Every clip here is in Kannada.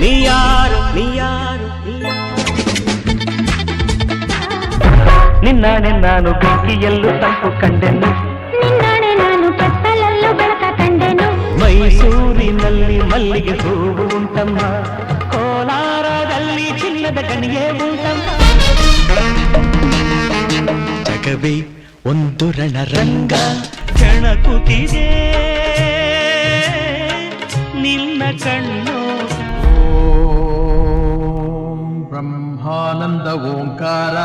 ನೀಯಾರು ನೀಯಾರು ನೀಯಾರು ನಿನ್ನಾಣೆ ನಾನು ಬೆಂಕಿಯಲ್ಲೂ ತಂಪು ಕಂಡೆನು. ನಿನ್ನಾಣೆ ನಾನು ಕತ್ತಲಲ್ಲೂ ಬೆಳಕ ಕಂಡೆನು. ಮೈಸೂರಿನಲ್ಲಿ ಮಲ್ಲಿಗೆ ಹೂವು ಉಂಟಮ್ಮ. ಕೋಲಾರದಲ್ಲಿ ಚಿನ್ನದ ಕಣಿಗೆ ಉಂಟಮ್ಮ. ಜಗವಿ ಒಂದು ರಣರಂಗ. ಕೆಣಕುತ್ತಿದೆ ನಿನ್ನ ಕಣ್ಣು ಆನಂದ ಓಂಕಾರ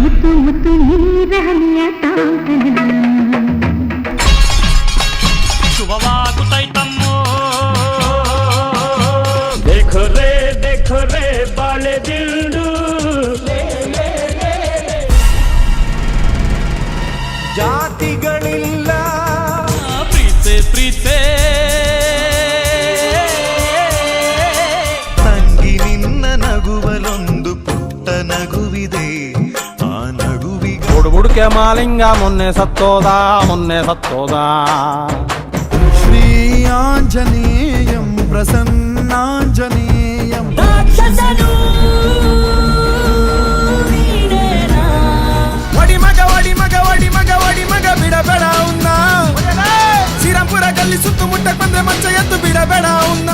ಮುತ್ತು ಮುತ್ತು ನೀರಹನಿಯ ತಾಂತನ ಶುಭವಾಗುತ್ತೈತಮ್ಮೋ ದೇಖೋ ರೇ ದೇಖೋ ರೇ ಬಾಳೆ ದಿಂಡು ಜಾತಿಗಳಿಲ್ಲ ನಗುವಿದೆ ಆ ನಗುವಿ ಹುಡುಗುಡುಕೆ ಮಾಲಿಂಗ ಮೊನ್ನೆ ಸತ್ತೋದ ಮೊನ್ನೆ ಸತ್ತೋದ ಶ್ರೀ ಆಂಜನೇಯಂ ಪ್ರಸನ್ನಾಂಜನೇಯಂ ಒಡಿಮಗ ಒಡಿಮಗ ಒಡಿಮಗ ಒಡಿಮಗ ಬಿಡಬೇಡ ಉನ್ನ ಶ್ರೀರಾಂಪುರ ಗಲ್ಲಿ ಸುತ್ತಮುತ್ತ ಬಂದ್ರೆ ಮಂಚ ಎದ್ದು ಬಿಡಬೇಡ ಉನ್ನ